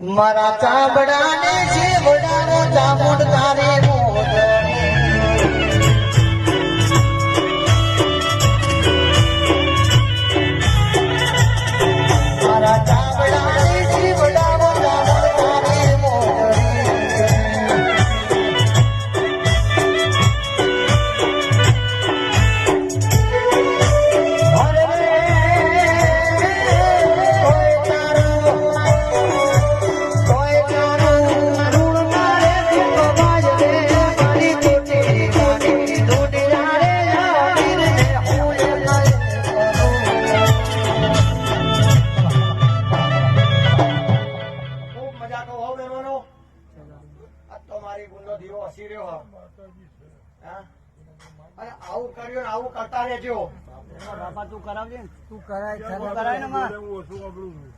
મારા ચામડાને જીવડાનો ખૂબ મજા તો આ તો મારી ગુંડો દીવો હસી રહ્યો હા? અને આવું કર્યું ને આવું કરતા રહેજો. બાપા તું કરાવજે તું કરાય કરાય ને માં.